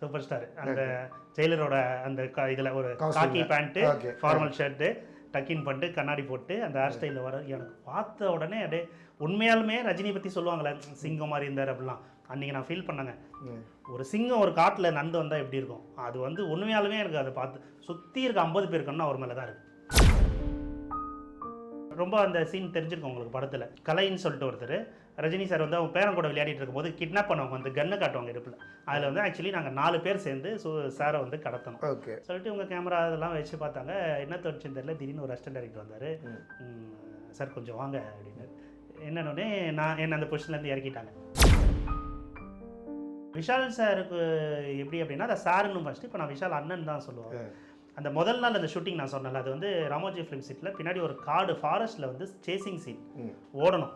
Super star அந்த ஜெயிலரோட அந்த இதுல ஒரு. காக்கி pant. Formal shirt tuck in பண்ணிட்டு கண்ணாடி போட்டு அந்த ஹேர் ஸ்டைலில் வர எனக்கு பார்த்த உடனே அப்படியே உண்மையாலுமே ரஜினி பற்றி சொல்லுவாங்களே சிங்கம் மாதிரி இருந்தார் அப்படிலாம். அன்றைக்கி நான் ஃபீல் பண்ணேங்க. ஒரு சிங்கம் ஒரு காட்டில் நந்து வந்தால் எப்படி இருக்கும்? அது வந்து உண்மையாலுமே எனக்கு அதை பார்த்து சுற்றி இருக்க ஐம்பது பேர் கண்ணு அவர் மேலே தான் இருக்கு. ரொம்ப அந்த சீன் தெரிஞ்சிருக்கும் உங்களுக்கு படத்தில். கலைன்னு சொல்லிட்டு ஒருத்தர் ரஜினி சார் வந்து அவங்க பேரன் கூட விளையாடிட்டு இருக்கும்போது கிட்னாப் பண்ணுவாங்க வந்து கன்னை காட்டுவாங்க இடுப்பில். அதில் வந்து ஆக்சுவலி நாங்கள் நாலு பேர் சேர்ந்து சு சாரை வந்து கடத்தணும். ஓகே சொல்லிட்டு இவங்க கேமரா அதெல்லாம் வச்சு பார்த்தாங்க. என்ன தோணுச்சுன்னு தெரியல. திடீர்னு ஒரு அசிஸ்டன்ட் டைரக்டர் வந்தார். சார் கொஞ்சம் வாங்க அப்படின்னு. என்னன்னொடனே நான் என்ன அந்த பொசிஷன்லேருந்து இறக்கிட்டாங்க. விஷால் சாருக்கு எப்படி அப்படின்னா அதை சாருன்னு ஃபஸ்ட்டு இப்போ நான் விஷால் அண்ணன் தான் சொல்லுவேன். அந்த முதல் நாள் அந்த ஷூட்டிங் நான் சொன்னல அது வந்து ராமோஜி ஃபிலிம் சிட்டில் பின்னாடி ஒரு காடு ஃபாரஸ்ட்டில் வந்து சேசிங் சீன். ஓடணும்.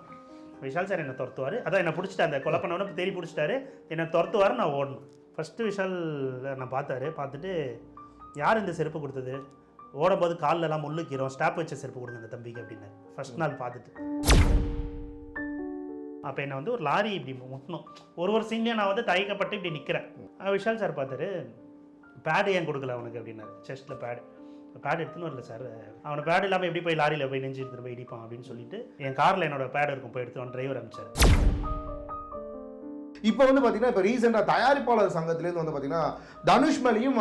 விஷால் சார் என்னை துரத்துவார். அதான் என்னை பிடிச்சிட்டு அந்த கொலை பண்ணவன தேடி பிடிச்சிட்டாரு. என்னை துரத்துவார் நான் ஓடணும். ஃபஸ்ட்டு விஷால் நான் பார்த்தாரு. பார்த்துட்டு யார் இந்த செருப்பு கொடுத்தது? ஓடும்போது கால்ல எல்லாம் முள்ளு ஸ்டாப் வச்ச செருப்பு கொடுங்க அந்த தம்பிக்கு அப்படின்னாரு. ஃபர்ஸ்ட் நாள் பார்த்துட்டு. அப்போ என்னை வந்து ஒரு லாரி இப்படி முட்டணும். ஒரு ஒரு சீன்லேயும் நான் வந்து தயக்கப்பட்டு இப்படி நிற்கிறேன் விஷால் சார் பார்த்தாரு. பேடு ஏன் கொடுக்கல அவனுக்கு அப்படின்னாரு. செஸ்ட்டில் பேடு பேட் எடுத்துன்னு வரல சார் அவனை பேட் இல்லாமல் எப்படி போய் லாரியில் போய் நெஞ்சு எடுத்துட்டு போய் இடிப்பான் அப்படின்னு சொல்லிட்டு என் காரில் என்னோட பேட் இருக்கும். போய் எடுத்து டிரைவர் அனுப்பிச்சார். இப்போ வந்து பார்த்தீங்கன்னா இப்போ ரீசெண்டாக தயாரிப்பாளர் சங்கத்திலேருந்து வந்து பார்த்தீங்கன்னா தனுஷ் மேலேயும்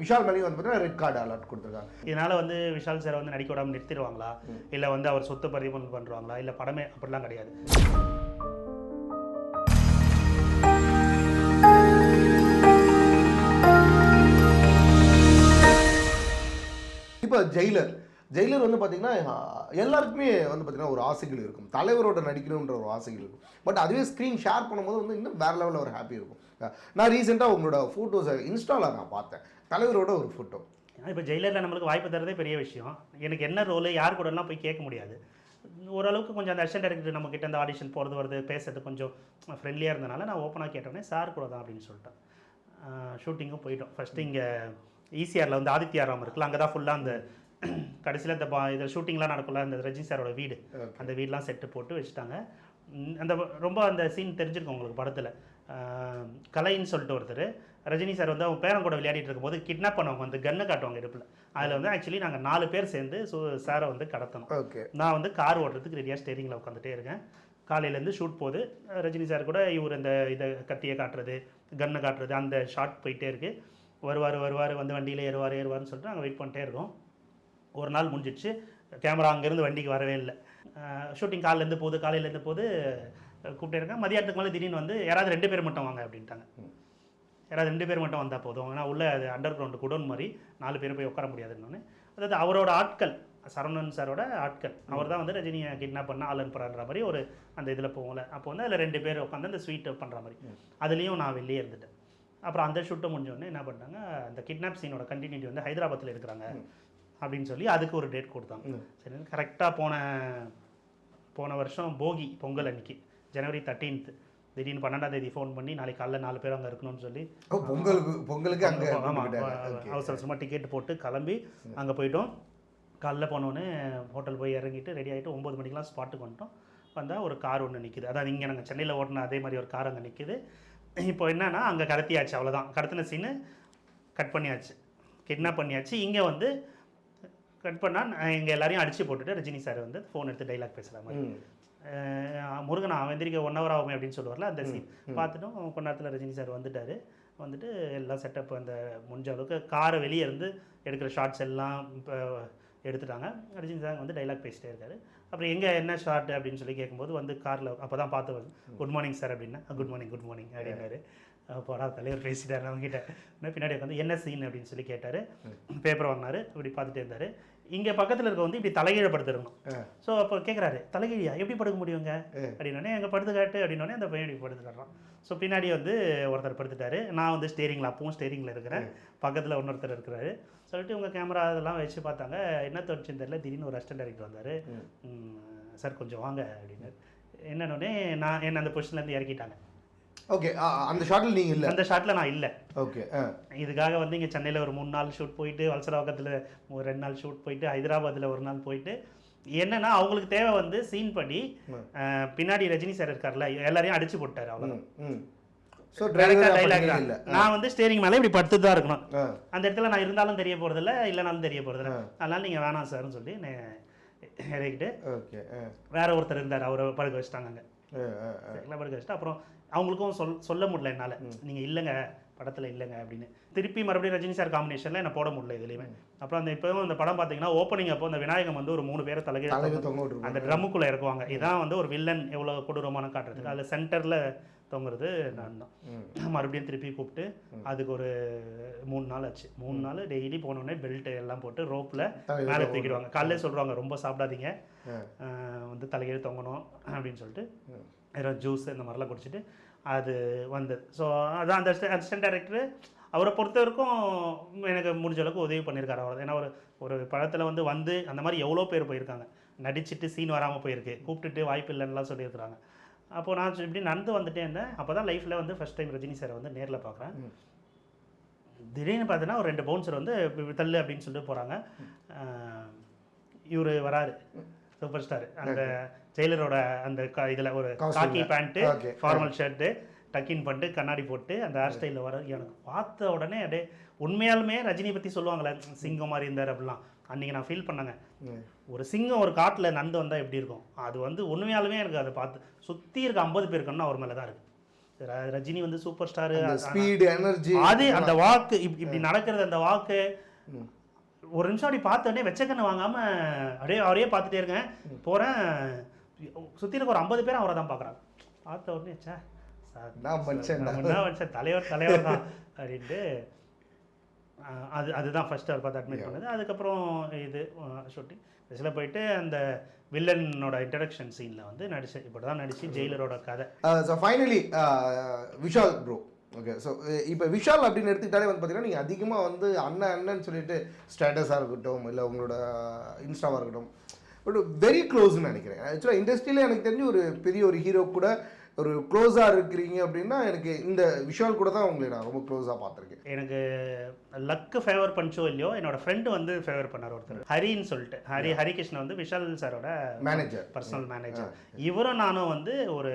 விஷால் மேலேயும் வந்து பார்த்தீங்கன்னா ரெட் கார்டு அலர்ட் கொடுத்துருக்காங்க. இதனால் வந்து விஷால் சார் வந்து நடிக்க விடாமல் நிறுத்திடுவாங்களா? இல்லை வந்து அவர் சொத்து பறிமுதல் பண்ணுறாங்களா இல்லை படமே அப்படிலாம் கிடையாது. இப்போ ஜெயிலர். ஜெயிலர் வந்து பார்த்தீங்கன்னா எல்லாருக்குமே வந்து பார்த்திங்கன்னா ஒரு ஆசைகள் இருக்கும். தலைவரோட நடிக்கணுன்ற ஒரு ஆசைகள் இருக்கும். பட் அதுவே ஸ்க்ரீன் ஷேர் பண்ணும்போது வந்து இன்னும் வேற லெவலில் ஒரு ஹாப்பி இருக்கும். நான் ரீசெண்டாக உங்களோட ஃபோட்டோஸை இன்ஸ்டாவில் நான் பார்த்தேன். தலைவரோட ஒரு ஃபோட்டோ இப்போ ஜெயிலரில் நம்மளுக்கு வாய்ப்பு தரதே பெரிய விஷயம். எனக்கு என்ன ரோலு யார் கூடலாம் போய் கேட்க முடியாது. ஓரளவுக்கு கொஞ்சம் அந்த அசிஸ்டன்ட் டேரக்டர் நம்ம கிட்ட அந்த ஆடிஷன் போகிறது வருது பேசுறது கொஞ்சம் ஃப்ரெண்ட்லியாக இருந்தனால நான் ஓப்பனாக கேட்டோன்னே சார் கூட தான் அப்படின்னு சொல்லிட்டேன். ஷூட்டிங்கும் போயிட்டோம். ஃபஸ்ட்டு இங்கே ஈசிஆரில் வந்து ஆதித்யாராம் இருக்குல்ல அங்கே தான் ஃபுல்லாக அந்த கடைசியில் இந்த பா இது ஷூட்டிங்லாம் நடக்கும்ல அந்த ரஜினி சாரோட வீடு. அந்த வீடெலாம் செட்டு போட்டு வச்சுட்டாங்க. அந்த ரொம்ப அந்த சீன் தெரிஞ்சிருக்கும் உங்களுக்கு படத்தில். கலைன்னு சொல்லிட்டு ஒருத்தர் ரஜினி சார் வந்து அவங்க பேரன் கூட விளையாடிட்டு இருக்கும்போது கிட்னாப் பண்ணுவாங்க வந்து கன்னை காட்டுவாங்க இடுப்பில். அதில் வந்து ஆக்சுவலி நாங்கள் நாலு பேர் சேர்ந்து சு சாரை வந்து கடத்தணும். ஓகே நான் வந்து கார் ஓட்டுறதுக்கு ரெடியாக ஸ்டேரிங்கில் உட்காந்துட்டே இருக்கேன். காலையிலேருந்து ஷூட் போகுது ரஜினி சார் கூட இவர் இந்த இதை கத்தியை காட்டுறது கன்னை காட்டுறது அந்த ஷாட் போயிட்டே இருக்கு. வருவார் வருவார் வந்து வண்டியில் ஏறுவார் ஏறுவார்னு சொல்லிட்டு நாங்கள் வெயிட் பண்ணிட்டே இருக்கோம். ஒரு நாள் முடிஞ்சிடுச்சு. கேமரா அங்கேருந்து வண்டிக்கு வரவே இல்லை. ஷூட்டிங் காலையிலேருந்து போகுது காலையிலேருந்து போகுது கூப்பிட்டே இருக்கேன் மதியானத்துக்கு மேலே திடீர்னு வந்து யாராவது ரெண்டு பேர் மட்டும் வாங்க அப்படின்ட்டாங்க. யாராவது ரெண்டு பேர் மட்டும் வந்தால் போதும். ஏன்னா உள்ள அது அண்டர் கிரவுண்டு குடோன் மாதிரி நாலு பேர் போய் உட்கார முடியாதுன்னு. அதாவது அவரோட ஆட்கள் சரவணன் சாரோட ஆட்கள் அவர் தான் வந்து ரஜினியை கிட்னாப் பண்ண ஆள் அனுப்புறான்ற மாதிரி ஒரு அந்த இதில் போகல. அப்போ வந்து அதில் ரெண்டு பேர் உட்காந்து அந்த ஸ்வீட் பண்ணுற மாதிரி. அதுலேயும் நான் வெளியே இருந்துட்டேன். அப்புறம் அந்த ஷூட்டை முடிஞ்சோடனே என்ன பண்ணிட்டாங்க அந்த கிட்னாப் சீனோட கண்டினியூட்டி வந்து ஹைதராபாத்தில் இருக்கிறாங்க அப்படின்னு சொல்லி அதுக்கு ஒரு டேட் கொடுத்தாங்க. சரி கரெக்டாக போன போன வருஷம் போகி பொங்கல் அன்னைக்கு ஜனவரி தேர்ட்டீன்த் திடீர்னு பன்னெண்டாம் தேதி ஃபோன் பண்ணி நாளைக்கு காலைல நாலு பேர் அங்கே இருக்கணும்னு சொல்லி பொங்கலுக்கு பொங்கலுக்கு அங்கே ஆமாம் அவசர அவசரமாக டிக்கெட் போட்டு கிளம்பி அங்கே போயிட்டோம். காலைல போனோடனே ஹோட்டல் போய் இறங்கிட்டு ரெடி ஆகிட்டு ஒம்பது மணிக்கெலாம் ஸ்பாட்டுக்கு வந்துட்டோம். வந்தால் ஒரு கார் ஒன்று நிற்கிது அதாவது இங்கே நாங்கள் சென்னையில் ஓட்டின அதே மாதிரி ஒரு கார் அங்கே நிற்கிது இப்போ என்னன்னா அங்கே கடத்தியாச்சு அவ்வளோதான் கடத்தின சீனு கட் பண்ணியாச்சு. கிட்னாப் பண்ணியாச்சு. இங்கே வந்து கட் பண்ணால் இங்கே எல்லாரையும் அடிச்சு போட்டுட்டு ரஜினி சார் வந்து ஃபோன் எடுத்து டைலாக் பேசுகிற மாதிரி. முருகன் அவன் எந்திரிக்க ஒன் ஹவர் ஆகுமே அப்படின்னு சொல்லுவார்ல அந்த சீன் பார்த்துட்டும் கொஞ்ச நேரத்தில் ரஜினி சார் வந்துட்டார். வந்துட்டு எல்லாம் செட்டப் அந்த முடிஞ்ச அளவுக்கு காரை வெளியே இருந்து எடுக்கிற ஷார்ட்ஸ் எல்லாம் இப்போ எடுத்துட்டாங்க. ரஜினி சார் வந்து டைலாக் பேசிட்டே இருக்காரு. அப்புறம் எங்கே என்ன ஷார்ட் அப்படின்னு சொல்லி கேட்கும்போது வந்து காரில் அப்போ தான் பார்த்து வந்து குட் மார்னிங் சார் அப்படின்னா குட் மார்னிங் குட் மார்னிங் அப்படின்னாரு. போடா தலைவர் பேசிட்டார் அவங்ககிட்ட. பின்னாடி உட்காந்து என்ன சீன் அப்படின்னு சொல்லி கேட்டார். பேப்பர் வாங்கினாரு. இப்படி பார்த்துட்டே இருந்தார். இங்கே பக்கத்தில் இருக்க வந்து இப்படி தலைகீழ படுத்துருக்கணும் ஸோ அப்போ கேட்குறாரு தலைகீழியா? எப்படி படுக்க முடியுங்க? அப்படின்னோடனே எங்கே படுத்து காட்டு அப்படின்னோடனே அந்த பையன் இப்படி படுத்து காட்டுறான். ஸோ பின்னாடி வந்து ஒருத்தர் படுத்துட்டாரு. நான் வந்து ஸ்டேரிங்கில் அப்பவும் ஸ்டேரிங்கில் இருக்கிறேன். பக்கத்தில் இன்னொருத்தர் இருக்கிறாரு. சொல்லிட்டு இவங்க கேமரா அதெல்லாம் வச்சு பார்த்தாங்க. என்ன தோணுச்சுன்னு தெரியல. திடீர்னு ஒரு அசிஸ்டன்ட் டைரக்டர் வந்தார். சார் கொஞ்சம் வாங்க அப்படின்னு. என்னன்னொடனே நான் என்ன அந்த பொசிஷன்லேருந்து இறக்கிட்டாங்க. ஓகே அந்த ஷாட்டில் நீங்கள் இல்லை? அந்த ஷாட்டில் நான் இல்லை. ஓகே இதுக்காக வந்து இங்கே சென்னையில் ஒரு மூணு நாள் ஷூட் போயிட்டு வலசரவாக்கத்தில் ஒரு ரெண்டு நாள் ஷூட் போயிட்டு ஹைதராபாத்தில் ஒரு நாள் போயிட்டு என்னன்னா அவங்களுக்கு தேவை வந்து சீன் அஹ், பின்னாடி ரஜினி சார் இருக்கார்ல எல்லாரையும் அடிச்சு போட்டாரு அவ்வளோ ம் ம். ஸோ நான் வந்து ஸ்டேரிங் மேலே இப்படி படுத்து தான் இருக்கணும். அந்த இடத்துல நான் இருந்தாலும் தெரிய போகிறதில்ல இல்லைனாலும் தெரிய போகிறதில்ல. அதனால நீங்கள் வேணாம் சார்னு சொல்லி இறக்கிட்டு வேற ஒருத்தர் இருந்தார். அவரை படுக்க வச்சுட்டாங்க அங்கே. படுக்க வச்சுட்டு அப்புறம் அவங்களுக்கும் சொல் சொல்ல முடியல என்னால். நீங்கள் இல்லைங்க படத்தில் இல்லைங்க அப்படின்னு. திருப்பி மறுபடியும் ரஜினி சார் காம்பினேஷனில் என்ன போட முடியல இதுலேயுமே அப்புறம் அந்த இப்போவும் அந்த படம் பார்த்தீங்கன்னா ஓப்பனிங் அப்போ அந்த விநாயகம் வந்து ஒரு மூணு பேரை விட்டுருப்பாங்க அந்த ட்ரம்முக்குள்ளே இறக்குவாங்க. இதான் வந்து ஒரு வில்லன் எவ்வளோ கொடூரமான காட்டுறதுக்கு. அதில் சென்டரில் தொங்குறது நான் தான். மறுபடியும் திருப்பி கூப்பிட்டு அதுக்கு ஒரு மூணு நாள் ஆச்சு. மூணு நாள் டெய்லி போனோடனே பெல்ட் எல்லாம் போட்டு ரோப்பில் மேலே தூக்கிடுவாங்க. காலையிலே சொல்கிறாங்க ரொம்ப சாப்பிடாதீங்க. வந்து தலைகீழ தொங்கணும் அப்படின்னு சொல்லிட்டு. ஏதாவது ஜூஸ் இந்த மாதிரிலாம் குடிச்சிட்டு அது வந்தது. ஸோ அதான் அந்த அசிஸ்டன்ட் டைரக்டர் அவரை பொறுத்த வரைக்கும் எனக்கு முடிஞ்ச அளவுக்கு உதவி பண்ணியிருக்காரு அவர் ஏன்னா ஒரு ஒரு படத்தில் வந்து வந்து அந்த மாதிரி எவ்வளோ பேர் போயிருக்காங்க. நடிச்சிட்டு சீன் வராமல் போயிருக்கு. கூப்பிட்டுட்டு வாய்ப்பு இல்லைன்னுலாம் சொல்லியிருக்கிறாங்க. அப்போ நான் இப்படி நடந்து வந்துட்டே இருந்தேன். அப்போ தான் லைஃப்பில் வந்து ஃபஸ்ட் டைம் ரஜினி சாரை வந்து நேரில் பார்க்குறேன். திடீர்னு பார்த்தீங்கன்னா ஒரு ரெண்டு பவுன்சர் வந்து தள்ளு அப்படின்னு சொல்லிட்டு போகிறாங்க இவர் வராரு. சூப்பர் ஸ்டார் அந்த ஜெயிலரோட அந்த இதுல ஒரு காக்கி. Pant. Formal shirt tuck in பண்ணிட்டு கண்ணாடி போட்டு அந்த ஹேர் ஸ்டைலில் வர எனக்கு பார்த்த உடனே அப்படியே உண்மையாலுமே ரஜினி பற்றி சொல்லுவாங்களே சிங்கம் மாதிரி இருந்தார் அப்படிலாம். அன்றைக்கி நான் ஃபீல் பண்ணேங்க. ஒரு சிங்கம் ஒரு காட்டில் நந்து வந்தால் எப்படி இருக்கும்? அது வந்து உண்மையாலுமே எனக்கு அதை பார்த்து சுற்றி இருக்க ஐம்பது பேர் கண்ணு அவர் மேலே தான் இருக்குது ரஜினி வந்து சூப்பர் ஸ்டாரு ஸ்பீடு எனர்ஜி அது அந்த வாக்கு இப்- இப்படி நடக்கிறது அந்த வாக்கு. ஒரு நிமிஷம் அப்படி பார்த்த உடனே வெச்சக்கண்ணு வாங்காம அப்படியே அவரையே பார்த்துட்டே இருக்கேன். போறேன். சுத்தி இருக்க ஒரு ஐம்பது பேர் அவரை தான் பார்க்குறாங்க. பார்த்த உடனே நான் மனுஷன் தலைவர் தலைவர் தான் அப்படின்ட்டு அது அதுதான் ஃபர்ஸ்ட் அவர் பார்த்து அட்மிட் பண்ணது. அதுக்கப்புறம் இது ஷூட்டிங் இதில் போயிட்டு அந்த வில்லனோட இன்ட்ரடக்ஷன் சீனில் வந்து நடிச்சு இப்படி தான் நடிச்சு ஜெயிலரோட கதை. So finally Vishal bro okay so இப்போ விஷால் அப்படின்னு எடுத்துக்கிட்டாலே வந்து பார்த்தீங்கன்னா நீங்கள் அதிகமாக வந்து அண்ணன் அண்ணன் சொல்லிட்டு ஸ்டேட்டஸாக இருக்கட்டும் இல்லை உங்களோட இன்ஸ்டாவாக இருக்கட்டும் பட் வெரி க்ளோஸ்னு நினைக்கிறேன். ஆக்சுவலாக இண்டஸ்ட்ரியில் எனக்கு தெரிஞ்சு ஒரு பெரிய ஒரு ஹீரோ கூட ஒரு க்ளோஸாக இருக்கிறீங்க அப்படின்னா எனக்கு இந்த விஷால் கூட தான் உங்களை நான் ரொம்ப க்ளோஸாக பார்த்துருக்கேன். எனக்கு லக்கு ஃபேவர் பண்ணிச்சோ இல்லையோ என்னோட ஃப்ரெண்டு வந்து ஃபேவர் பண்ணார் ஒருத்தர். ஹரின்னு சொல்லிட்டு. ஹரி ஹரிகிருஷ்ணன் வந்து விஷால் சாரோட மேனேஜர் பர்சனல் மேனேஜர் இவரும் நானும் வந்து ஒரு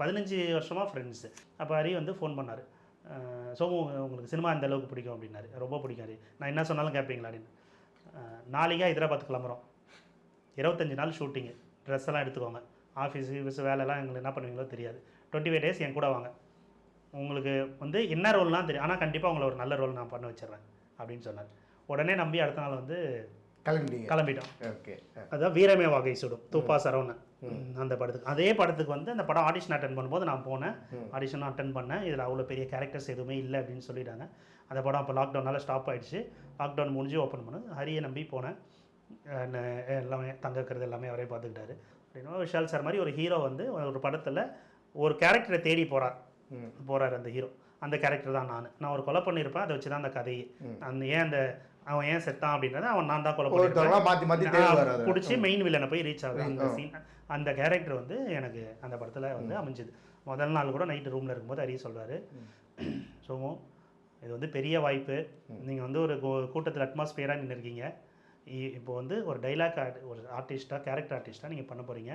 பதினஞ்சு வருஷமாக ஃப்ரெண்ட்ஸு அப்போ ஹரி வந்து ஃபோன் பண்ணார். சோமு உங்களுக்கு சினிமா இந்த அளவுக்கு பிடிக்கும்? அப்படின்னாரு. ரொம்ப பிடிக்கும் ஹரி. நான் என்ன சொன்னாலும் கேட்பீங்களா அப்படின்னு. நாளைக்காக ஹைதராபாத் கிளம்புறோம். இருபத்தஞ்சி நாள் ஷூட்டிங்கு ட்ரெஸ் எல்லாம் எடுத்துக்கோங்க. ஆஃபீஸ் கீஃபீஸ் வேலைலாம் எங்களுக்கு என்ன பண்ணுவீங்களோ தெரியாது. டுவெண்ட்டி ஃபைவ் டேஸ் என் கூட வாங்க. உங்களுக்கு வந்து என்ன ரோல்லாம் தெரியும். ஆனால் கண்டிப்பாக உங்களை ஒரு நல்ல ரோல் நான் பண்ண வச்சிடுறேன். அப்படின்னு சொன்னார். உடனே நம்பி அடுத்த நாள் வந்து கிளம்பிட்டீங்க. கிளம்பிட்டோம். ஓகே. அதான் வீரமே வாகை சுடும். தூப்பா சரவணன் அந்த படத்துக்கு. அதே படத்துக்கு வந்து அந்த படம் ஆடிஷன் அட்டன் பண்ணும்போது நான் போனேன். ஆடிஷன் அட்டன் பண்ணேன். இதில் அவ்வளோ பெரிய கேரக்டர்ஸ் எதுவுமே இல்லை அப்படின்னு சொல்லிட்டாங்க. அந்த படம் அப்போ லாக்டவுனால் ஸ்டாப் ஆயிடுச்சு. லாக்டவுன் முடிஞ்சு ஓப்பன் பண்ணது. ஹரியை நம்பி போனேன். எல்லாமே தங்க வைக்கிறது எல்லாமே அவரே பார்த்துக்கிட்டாரு. அப்படின்னா விஷால் சார் மாதிரி ஒரு ஹீரோ வந்து ஒரு படத்தில் ஒரு கேரக்டரை தேடி போகிறார். போகிறார் அந்த ஹீரோ அந்த கேரக்டர் தான் நான். நான் ஒரு கொலை பண்ணியிருப்பேன். அதை வச்சு தான் அந்த கதையே. அந்த ஏன் அந்த அவன் ஏன் செத்தான் அப்படின்றத அவன் நான் தான் கொலை அதை பிடிச்சி மெயின் வில்லனை போய் ரீச் ஆகுது அந்த சீன் அந்த கேரக்டர் வந்து எனக்கு அந்த படத்தில் வந்து அமைஞ்சுது. முதல் நாள் கூட நைட்டு ரூமில் இருக்கும்போது அரிய சொல்றாரு. சோமு இது வந்து பெரிய வாய்ப்பு. நீங்கள் வந்து ஒரு கூட்டத்தில் அட்மாஸ்பியராக நின்று இருக்கீங்க. இப்போ வந்து ஒரு டைலாக் ஒரு ஆர்டிஸ்ட்டாக கேரக்டர் ஆர்டிஸ்ட்டாக நீங்கள் பண்ண போகிறீங்க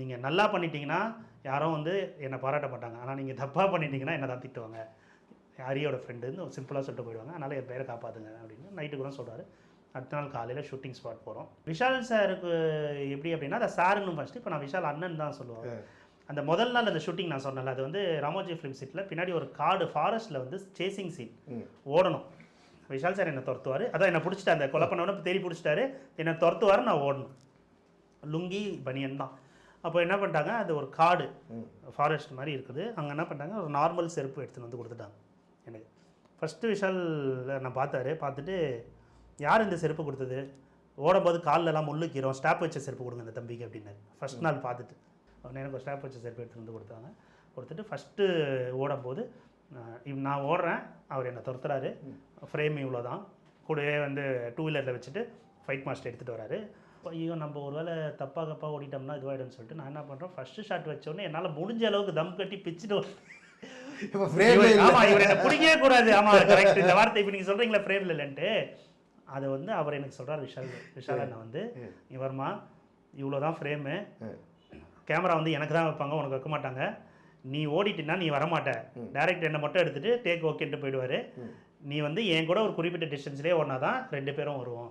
நீங்கள் நல்லா பண்ணிட்டீங்கன்னா யாரும் வந்து என்னை பாராட்ட மாட்டாங்க. ஆனால் நீங்கள் தப்பாக பண்ணிட்டீங்கன்னா என்ன தான் திட்டுவாங்க. ஹரியோட ஃப்ரெண்டுன்னு சிம்பிளாக சொல்லிட்டு போயிடுவாங்க. அதனால் என் பேரை காப்பாற்றுங்க அப்படின்னு நைட்டு கூட சொல்கிறாரு அடுத்த நாள் காலையில் ஷூட்டிங் ஸ்பாட் போகிறோம் விஷால் சாருக்கு எப்படி அப்படின்னா அதை சாருன்னு ஃபஸ்ட்டு இப்போ நான் விஷால் அண்ணன் தான் சொல்லுவாங்க. அந்த முதல் நாள் அந்த ஷூட்டிங் நான் சொன்னேன்ல அது வந்து ராமோஜி ஃபிலிம் சிட்டில் பின்னாடி ஒரு காடு ஃபாரஸ்ட்டில் வந்து சேசிங் சீன். ஓடணும். விஷால் சார் என்னை துரத்துவார். அதான் என்னை பிடிச்சிட்டு அந்த கொலை பண்ணவன தேடி பிடிச்சிட்டாரு. என்னை துரத்துவார் நான் ஓடணும். லுங்கி பனியன் தான். அப்போ என்ன பண்ணிட்டாங்க அது ஒரு காடு ஃபாரஸ்ட் மாதிரி இருக்குது. அங்கே என்ன பண்ணிட்டாங்க ஒரு நார்மல் செருப்பு எடுத்துன்னு வந்து கொடுத்துட்டாங்க. எனக்கு. ஃபஸ்ட்டு விஷால் நான் பார்த்தாரு. பார்த்துட்டு யார் இந்த செருப்பு கொடுத்தது? ஓடும்போது கால்லலாம் முள்ளுக்கீரோம் ஸ்டாப் வச்ச செருப்பு கொடுங்க இந்த தம்பிக்கு அப்படின்னாரு. ஃபஸ்ட் நாள் பார்த்துட்டு. உடனே எனக்கு ஒரு ஸ்டாப் வச்ச செருப்பு எடுத்துட்டு வந்து கொடுத்தாங்க. கொடுத்துட்டு ஃபஸ்ட்டு ஓடும்போது நான் ஓடுறேன். அவர் என்னை துரத்துறாரு. ஃப்ரேம் இவ்வளோ தான் கூடவே வந்து டூ வீலரில் வச்சுட்டு ஃபைட் மாஸ்டர் எடுத்துகிட்டு வராரு. ஐயோ நம்ம ஒரு வேளை தப்பாக கப்பாக ஓடிட்டோம்னா இதுவாகிடும்னு சொல்லிட்டு நான் என்ன பண்ணுறேன் ஃபஸ்ட்டு ஷாட் வச்சோடனே என்னால் முடிஞ்ச அளவுக்கு தம் கட்டி பிச்சுட்டு இப்போ ஃப்ரேம் இவர்- ஆமா இவர் என்ன பிடிக்கவே கூடாது. ஆமா கரெக்ட் இந்த வார்த்தை இப்போ நீங்க சொல்றீங்களா ஃப்ரேம்ல இல்லைன்ட்டு. அதை வந்து அவர் எனக்கு சொல்றாரு விஷால் விஷால் அண்ணா வந்து இவர்மா இவ்வளோதான் ஃப்ரேமு கேமரா வந்து எனக்கு தான் வைப்பாங்க உனக்கு வைக்க மாட்டாங்க. நீ ஓடிட்டினா நீ வரமாட்ட. டேரக்டர் என்ன மட்டும் எடுத்துட்டு டேக் ஓகேன்ட்டு போயிடுவாரு. நீ வந்து என் கூட ஒரு குறிப்பிட்ட டிஸ்டன்ஸ்லேயே ஒன்றா தான் ரெண்டு பேரும் வருவோம்.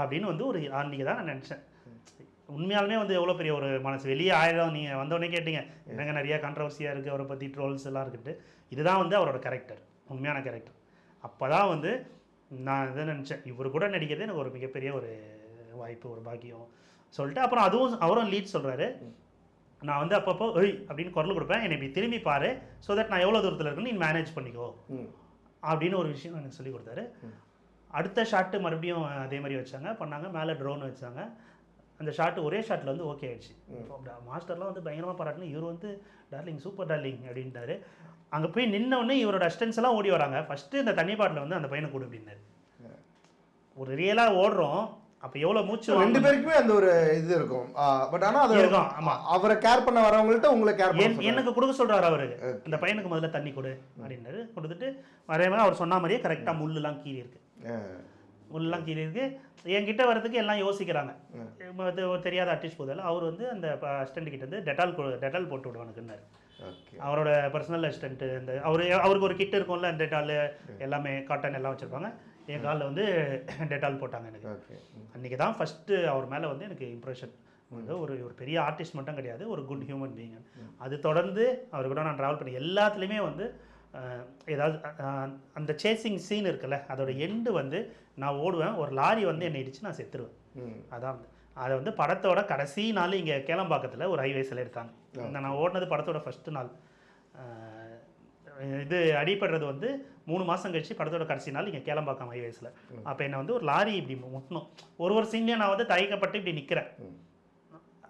அப்படின்னு வந்து ஒரு அன்றைக்கி தான் நான் நினச்சேன். உண்மையாலுமே வந்து எவ்வளோ பெரிய ஒரு மனசு. வெளியே ஆயிரம் நீங்கள் வந்தோடனே கேட்டீங்க என்னங்க நிறைய கான்ட்ரவர்சியாக இருக்குது அவரை பற்றி ட்ரோல்ஸ் எல்லாம் இருக்குட்டு இதுதான் வந்து அவரோட கேரக்டர் உண்மையான கேரக்டர் அப்போ தான் வந்து நான் இதை நினச்சேன் இவர் கூட நடிக்கிறது எனக்கு ஒரு மிகப்பெரிய ஒரு வாய்ப்பு ஒரு பாக்கியம். சொல்லிட்டு அப்புறம் அதுவும் அவரும் லீட் சொல்கிறாரு நான் வந்து அப்பப்போ ஒய் அப்படின்னு குரல் கொடுப்பேன் என்னை இப்படி திரும்பி பாரு ஸோ தட் நான் எவ்வளோ தூரத்தில் இருக்குன்னு நீ மேனேஜ் பண்ணிக்கோ. அப்படின்னு ஒரு விஷயம் எனக்கு சொல்லி கொடுத்தாரு. அடுத்த ஷாட்டு மறுபடியும் அதே மாதிரி வச்சாங்க பண்ணாங்க மேலே ட்ரோன் வச்சாங்க. அந்த ஷாட்டு ஒரே ஷாட்டில் வந்து ஓகே ஆயிடுச்சு. மாஸ்டர்லாம் வந்து பயங்கரமாக பாராட்டணும் இவர் வந்து டார்லிங் சூப்பர் டார்லிங் அப்படின்ட்டாரு. அங்கே போய் நின்ன உடனே இவரோட அஸ்டன்ஸ் எல்லாம் ஓடி வராங்க. ஃபஸ்ட்டு இந்த தண்ணி பாட்டில் வந்து அந்த பையனை கொடு அப்படின்னாரு. ஒரு ரியலாக ஓடுறோம். அப்போ எவ்வளோ மூச்சு ரெண்டு. பேருக்குமே அந்த ஒரு இது இருக்கும். பட் ஆனா அது இருக்கும், ஆமா. அவரை கேர் பண்ண வரவங்கள்ட்ட உங்களை கேர் பண்ண எனக்கு கொடுக்க சொல்றாரு அவரு. இந்த பையனுக்கு முதல்ல தண்ணி கொடு அப்படின்னாரு. கொடுத்துட்டு மாதிரி அவர் சொன்ன மாதிரியே கரெக்டாக முள்ளுலாம் கீறி இருக்கு முள்ளெல்லாம் கீழே இருக்கு. என்கிட்ட வரதுக்கு எல்லாம் யோசிக்கிறாங்க. தெரியாத ஆர்டிஸ்ட் போதில் அவர் வந்து அந்த அசிஸ்டன்ட் கிட்ட வந்து டெட்டால் டெட்டால் போட்டு விடுவானுக்குன்னாரு அவரோட பர்சனல் அசிஸ்டன்ட் இந்த அவர் அவருக்கு ஒரு கிட் இருக்கும்ல டெட்டால் எல்லாமே காட்டன் எல்லாம் வச்சுருப்பாங்க. என் காலில் வந்து டெட்டால் போட்டாங்க எனக்கு. அன்றைக்கி தான் ஃபஸ்ட்டு அவர் மேலே வந்து எனக்கு இம்ப்ரெஷன் ஒரு ஒரு பெரிய ஆர்டிஸ்ட் மட்டும் கிடையாது ஒரு குட் ஹியூமன் பீயிங் அது தொடர்ந்து அவர் கூட நான் ட்ராவல் பண்ணி எல்லாத்துலேயுமே வந்து ஏதாவது அந்த சேசிங் சீன் இருக்குல்ல அதோட எண்டு வந்து நான் ஓடுவேன் ஒரு லாரி வந்து என்னை இடிச்சு நான் செத்துருவேன். அதான் வந்து. அதை வந்து படத்தோட கடைசி நாள் இங்கே கேளம்பாக்கத்தில் ஒரு ஹைவேஸில் எடுத்தாங்க. நான் ஓடினது படத்தோட ஃபஸ்ட்டு நாள். இது அடிபடுறது வந்து மூணு மாதம் கழிச்சு படத்தோட கடைசி நாள் இங்கே கேளம்பாக்கம் ஹைவேஸில் அப்போ என்னை வந்து ஒரு லாரி இப்படி முட்டணும். ஒரு ஒரு சீன்லேயும் நான் வந்து தயக்கப்பட்டு இப்படி நிற்கிறேன்.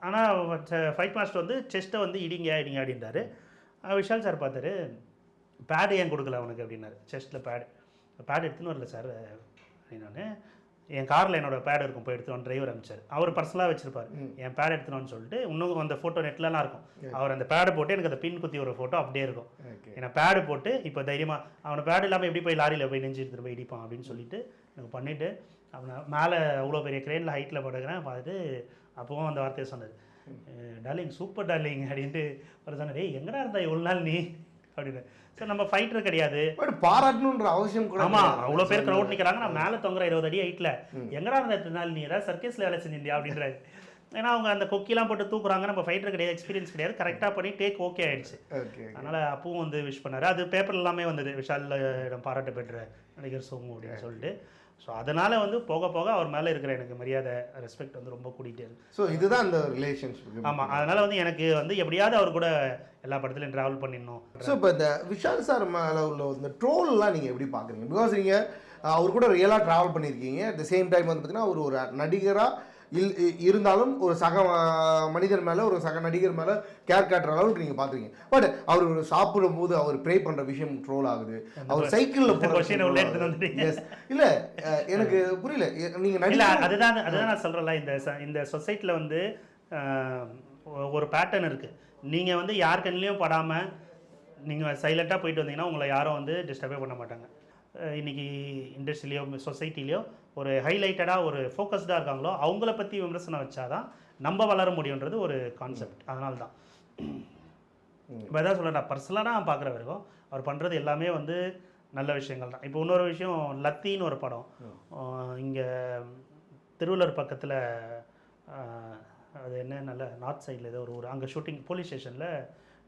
ஆனால் ஃபைட் மாஸ்டர் வந்து செஸ்ட்டை வந்து இடிங்க இடிங்க அப்படின்றாரு. விஷால் சார் பார்த்தாரு பேடு ஏன் கொடுக்கல அவனுக்கு அப்படின்னாரு. செஸ்ட்டில் பேடு பேட் எடுத்துன்னு வரல சார் அப்படின்னு என் காரில் என்னோட பேட் இருக்கும் போய் எடுத்துன்னு டிரைவர் அனுப்பிச்சார். அவர் பர்சனலாக வச்சிருப்பார். என் பேட் எடுத்துன்னு சொல்லிட்டு இன்னும் அந்த ஃபோட்டோ நெட்லலாம் இருக்கும். அவர் அந்த பேடை போட்டு எனக்கு அந்த பின் குத்தி ஒரு ஃபோட்டோ அப்படியே இருக்கும். ஏன்னா பேடு போட்டு இப்போ தைரியமாக அவனை பேடு இல்லாமல் எப்படி போய் லாரியில் போய் நெஞ்சு எடுத்துட்டு போய் இடிப்பான்? அப்படின்னு சொல்லிட்டு எனக்கு பண்ணிவிட்டு அவனை மேலே அவ்வளோ பெரிய க்ரெயினில் ஹைட்டில் படுக்கிறேன். பார்த்துட்டு அப்பவும் அந்த வார்த்தையை சொன்னார். டார்லிங் சூப்பர் டார்லிங் அப்படின்ட்டு அவர் சொன்னார். ஏய் எங்கடா இருந்தா இவ்வளோ நாள் நீ? அப்படின்னு. சார் நம்ம ஃபைட்டர் கிடையாது. பாராட்டணுன்ற அவசியம் கூட ஆமா. அவ்வளோ பேர் க்ரௌட் நிற்கிறாங்க நான் மேலே தொங்குற இருபது அடி ஹைட்டில் எங்கடா இருந்த இத்தனை நாள் நீ? ஏதாவது சர்க்கஸில் வேலை செஞ்சிருந்தியா அப்படின்றாரு. ஏன்னா அவங்க அந்த கொக்கிலாம் போட்டு தூக்குறாங்க நம்ம ஃபைட்டர் கிடையாது எக்ஸ்பீரியன்ஸ் கிடையாது. கரெக்டாக பண்ணி டேக் ஓகே ஆயிடுச்சு. அதனால் அப்பவும் வந்து விஷ் பண்ணாரு. அது பேப்பர் எல்லாமே வந்தது. விஷால் இடம் பாராட்ட பெற்ற நடிகர் சோமு அப்படின்னு சொல்லிட்டு. ஸோ அதனால் வந்து போக போக அவர் மேலே இருக்கிற எனக்கு மரியாதை ரெஸ்பெக்ட் வந்து ரொம்ப கூட்டிகிட்டே இருக்கு. ஸோ இதுதான் அந்த ரிலேஷன்ஷிப் ஆமாம் அதனால் வந்து எனக்கு வந்து எப்படியாவது அவர் கூட எல்லா படத்துலையும் ட்ராவல் பண்ணிடணும். ஸோ இப்போ இந்த விஷால் சார் மேலே உள்ள இந்த ட்ரோல்லாம் நீங்கள் எப்படி பார்க்குறீங்க பிகாஸ் நீங்கள் அவர் கூட ரியலாக ட்ராவல் பண்ணியிருக்கீங்க. அட் த சேம் டைம் வந்து பார்த்தீங்கன்னா அவர் ஒரு நடிகராக இல் இருந்தாலும் ஒரு சக மனிதர் மேலே ஒரு சக நடிகர் மேலே கேர் காட்டுற அளவுக்கு நீங்கள் பார்த்துருக்கீங்க பட் அவர் சாப்பிடும் போது அவர் ப்ரே பண்ணுற விஷயம் ட்ரோல் ஆகுது. அவர் சைக்கிளில் வந்துட்டீங்க. எஸ் இல்லை எனக்கு புரியல. நீங்கள் நடிகர் அதுதான் அதுதான் நான் சொல்கிறேன்ல இந்த இந்த சொசைட்டியில் வந்து ஒரு பேட்டர்ன் இருக்குது நீங்கள் வந்து யார் கண்ணிலையும் படாமல் நீங்கள் சைலண்ட்டாக போயிட்டு வந்தீங்கன்னா உங்களை யாரும் வந்து டிஸ்டர்பே பண்ண மாட்டாங்க. அஹ், இன்னைக்கு இண்டஸ்ட்ரியிலையோ சொசைட்டிலையோ ஒரு ஹைலைட்டடாக ஒரு ஃபோக்கஸ்டாக இருக்காங்களோ அவங்கள பற்றி விமர்சனம் வச்சாதான் நம்ம வளர முடியுன்றது ஒரு கான்செப்ட் அதனால தான் இப்போ எதாவது நான் பர்சனலாக நான் பார்க்குற வரைக்கும் அவர் பண்ணுறது எல்லாமே வந்து நல்ல விஷயங்கள் தான். இப்போ இன்னொரு விஷயம் லத்தின்னு ஒரு படம். இங்கே திருவள்ளூர் பக்கத்தில் அது என்ன நல்ல நார்த் சைடில் ஏதோ ஒரு ஊர். அங்கே ஷூட்டிங் போலீஸ் ஸ்டேஷனில்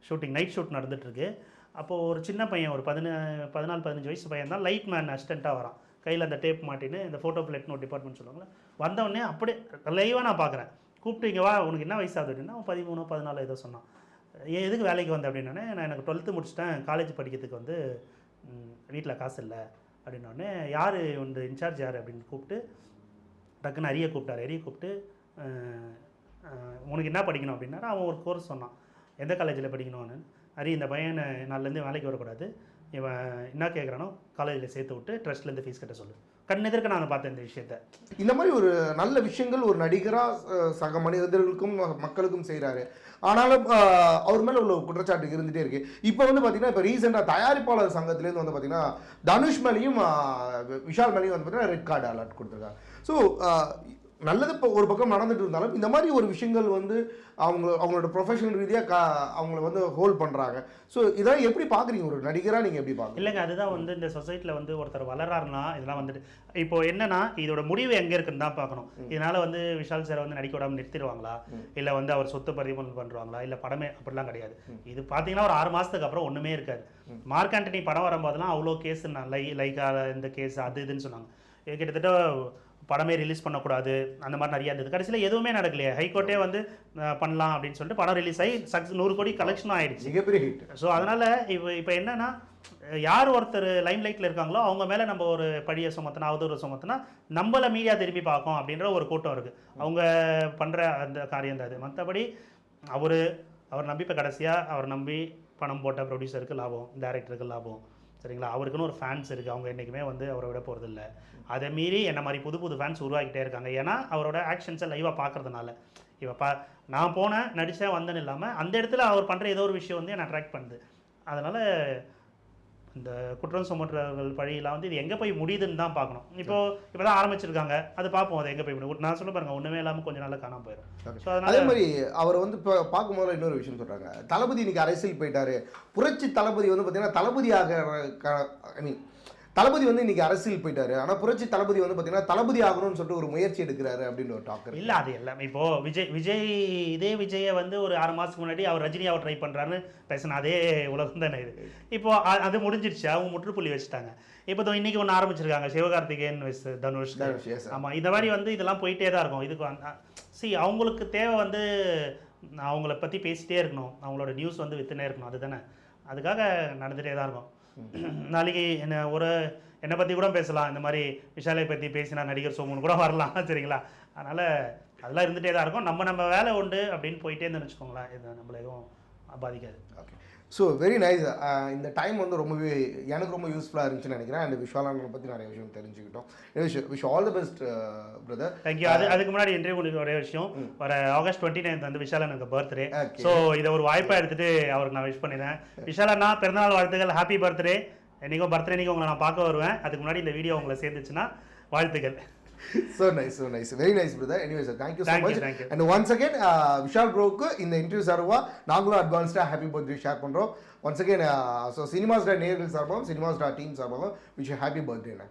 ஷூட்டிங் நைட் ஷூட் நடந்துட்டுருக்கு அப்போது ஒரு சின்ன பையன் ஒரு பதின பதினாலு பதினஞ்சு வயசு பையன் தான் லைட் மேன் அசிஸ்டண்ட்டாக வரான். கையில் அந்த டேப் மாட்டின்னு இந்த ஃபோட்டோ பிளேட்னு ஒரு டிபார்ட்மெண்ட் சொல்லுவாங்களே வந்தவொடனே அப்படியே லைவாக நான் பார்க்குறேன் கூப்பிட்டு இங்கே வா உனக்கு என்ன வயசு அப்படின்னா அவன் பதிமூணு பதினாலு ஏதோ சொன்னான். ஏன் எதுக்கு வேலைக்கு வந்த? அப்படின்னே நான் எனக்கு டுவெல்த்து முடிச்சிட்டேன். காலேஜ் படிக்கிறதுக்கு வந்து வீட்டில் காசு இல்லை. அப்படின்னோடனே யார் வந்து இன்சார்ஜ் யார்? அப்படின்னு கூப்பிட்டு டக்குன்னு அரிய கூப்பிட்டாரு. அரிய கூப்பிட்டு உனக்கு என்ன படிக்கணும்? அப்படின்னா அவன் ஒரு கோர்ஸ் சொன்னான். எந்த காலேஜில் படிக்கணும்னு? அரி இந்த பையனை நாலுலேருந்து வேலைக்கு வரக்கூடாது. இவன் என்ன கேட்குறானோ காலேஜில் சேர்த்து விட்டு ட்ரஸ்ட்லேருந்து ஃபீஸ் கட்ட சொல்லு. கண் எதிர்க்க நான் பார்த்தேன் இந்த விஷயத்த. இந்த மாதிரி ஒரு நல்ல விஷயங்கள் ஒரு நடிகராக சக மனிதர்களுக்கும் மக்களுக்கும் செய்கிறாரு ஆனாலும் அவர் மேலே உள்ள குற்றச்சாட்டு இருந்துகிட்டே இருக்கு. இப்போ வந்து பார்த்தீங்கன்னா இப்போ ரீசெண்டாக தயாரிப்பாளர் சங்கத்துலேருந்து வந்து பார்த்தீங்கன்னா தனுஷ் மேலேயும் விஷால் மேலேயும் வந்து பார்த்தீங்கன்னா ரெட் கார்டு அலர்ட் கொடுத்துருக்காங்க. ஸோ நல்லது இப்போ ஒரு பக்கம் நடந்துட்டு இருந்தாலும் இந்த மாதிரி ஒரு விஷயங்கள் வந்து அவங்க அவங்களோட ப்ரொஃபஷனல் ரீதியாக கா அவங்கள வந்து ஹோல்ட் பண்ணுறாங்க ஸோ இதெல்லாம் எப்படி பார்க்குறீங்க ஒரு நடிகராக நீங்கள் எப்படி பார்க்குறீங்க இல்லைங்க அதுதான் வந்து இந்த சொசைட்டியில் வந்து ஒருத்தர் வளராருன்னா இதெல்லாம் வந்துட்டு இப்போ என்னன்னா இதோட முடிவு எங்கே இருக்குன்னு தான் பார்க்கணும் இதனால வந்து விஷால் சார் வந்து நடிக்க விடாம நிறுத்திடுவாங்களா? இல்லை வந்து அவர் சொத்து பறிமுதல் பண்ணுறாங்களா இல்லை படமே அப்படிலாம் கிடையாது. இது பார்த்தீங்கன்னா ஒரு ஆறு மாதத்துக்கு அப்புறம் ஒன்றுமே இருக்காது. மார்க் ஆண்டனி படம் வரும்போதெல்லாம் அவ்வளோ கேஸ் லை லைக்கா இந்த கேஸ் அது இதுன்னு சொன்னாங்க. கிட்டத்தட்ட படமே ரிலீஸ் பண்ணக்கூடாது அந்த மாதிரி நிறைய இருந்தது. கடைசியில் எதுவுமே நடக்கலையே. ஹைகோர்ட்டே வந்து பண்ணலாம் அப்படின்னு சொல்லிட்டு படம் ரிலீஸ் ஆகி சக்ஸ் நூறு கோடி கலெக்ஷனும் ஆயிடுச்சு. மிகப்பெரிய ஹிட் ஸோ அதனால் இப்போ இப்போ என்னன்னா யார் ஒருத்தர் லைம் லைட்டில் இருக்காங்களோ அவங்க மேலே நம்ம ஒரு பழியை சுமத்தினா அவதூறு சுமத்தினா நம்மள மீடியா திருப்பி பார்க்கும் அப்படின்ற ஒரு கூட்டம் இருக்குது அவங்க பண்ணுற அந்த காரியம் தான் அது மற்றபடி அவர் அவர் நம்பி இப்போ கடைசியாக அவர் நம்பி பணம் போட்ட ப்ரொடியூசருக்கு லாபம் டேரக்டருக்கு லாபம். சரிங்களா? அவருக்குன்னு ஒரு ஃபேன்ஸ் இருக்குது அவங்க என்றைக்குமே வந்து அவரை விட போகிறதில்ல அதை மீறி என்ன மாதிரி புது புது ஃபேன்ஸ் உருவாக்கிட்டே இருக்காங்க. ஏன்னா அவரோட ஆக்ஷன்ஸை லைவாக பார்க்கறதுனால. இப்போ பா நான் போனேன் நடித்தேன் வந்தேன்னு இல்லாமல் அந்த இடத்துல அவர் பண்ணுற ஏதோ ஒரு விஷயம் வந்து என்னை அட்ராக்ட் பண்ணுது. அதனால் இந்த குற்றம் சுமற்றவர்கள் பழியெல்லாம் வந்து இது எங்கே போய் முடியுதுன்னு தான் பார்க்கணும். இப்போ இப்போ தான் ஆரம்பிச்சிருக்காங்க. அது பார்ப்போம் அது எங்கே போய் முடியும். நான் சொல்ல பாருங்க ஒன்றுமே இல்லாமல் கொஞ்சம் நாளில் காணாம போயிடும் ஸோ அதே மாதிரி அவர் வந்து இப்போ பார்க்கும்போது இன்னொரு விஷயம் சொல்றாங்க. தளபதி இன்னைக்கு அரசியல் போயிட்டாரு. புரட்சி தளபதி வந்து பார்த்தீங்கன்னா தளபதியாக ஐ மீன் தளபதி வந்து இன்னைக்கு அரசியல் போயிட்டாரு. ஆனா புரட்சி தளபதி வந்து பார்த்தீங்கன்னா தளபதி ஆகணும்னு சொல்லிட்டு ஒரு முயற்சி எடுக்கிறாரு அப்படின்னு ஒரு டாக்கர் இல்லை அது எல்லாமே இப்போ விஜய் விஜய் இதே விஜயை வந்து ஒரு ஆறு மாதத்துக்கு முன்னாடி அவர் ரஜினியாவை ட்ரை பண்ணுறாருன்னு பேசின அதே உலகம் தானே இது. இப்போ அது முடிஞ்சிருச்சு. அவங்க முற்றுப்புள்ளி வச்சுட்டாங்க. இப்போ இன்னைக்கு ஒன்று ஆரம்பிச்சிருக்காங்க. சிவகார்த்திகேயன் தனுஷ். sir. ஆமாம் இந்த மாதிரி வந்து இதெல்லாம் போயிட்டே தான் இருக்கும். இதுக்கு சி அவங்களுக்கு தேவை வந்து அவங்கள பற்றி பேசிட்டே இருக்கணும். அவங்களோட நியூஸ் வந்து வித்துனே இருக்கணும். அதுதானே. அதுக்காக நடந்துகிட்டே தான் இருக்கும். நாளைக்கு என்ன ஒரு என்னை பற்றி கூட பேசலாம். இந்த மாதிரி விஷாலை பற்றி பேசினா நடிகர் சோமுன்னு கூட வரலாம் சரிங்களா? அதனால் அதெல்லாம் இருந்துகிட்டே தான் இருக்கும். நம்ம நம்ம வேலை உண்டு அப்படின்னு போயிட்டே இருந்தோம்னு வச்சுக்கோங்களேன். இது நம்மள எதுவும் பாதிக்காது. ஓகே. ஸோ வெரி நைஸ் இந்த டைம் வந்து ரொம்பவே எனக்கு ரொம்ப யூஸ்ஃபுல்லாக இருந்துச்சுன்னு நினைக்கிறேன். அண்ட் விஷாலானனை பற்றி நிறைய விஷயம் தெரிஞ்சுக்கிட்டோம். Wish all the best brother thank you அது அதுக்கு முன்னாடி இன்டர்வியூ முடிக்கிற ஒரே விஷயம். வர ஆகஸ்ட் டுவெண்ட்டி நைன்த் வந்து விஷாலன் எனக்கு பர்த்டே. ஸோ இதை ஒரு வாய்ப்பாக எடுத்துட்டு அவருக்கு நான் விஷ் பண்ணிடுறேன். விஷாலண்ணா பிறந்தநாள் வாழ்த்துக்கள். ஹாப்பி பர்த்டே என்னைக்கும் பர்த்டே உங்களை நான் பார்க்க வருவேன். அதுக்கு முன்னாடி இந்த வீடியோ உங்களை சேர்ந்துச்சுன்னா வாழ்த்துக்கள். So nice so nice very nice brother anyway sir thank you so much. And once again Vishal ப்ரோக்கு இந்த இன்டர்வியூ சார்பா நாங்களும் அட்வான்ஸ்டாக ஹாப்பி பர்த்டே ஷேர் பண்ணுறோம் once again so cinema star நேர்கள் சார்பாகவும் சினிமா ஸ்டார் டீம் சார்பாகவும் விஷ் ஹாப்பி பர்த்டேண்ணே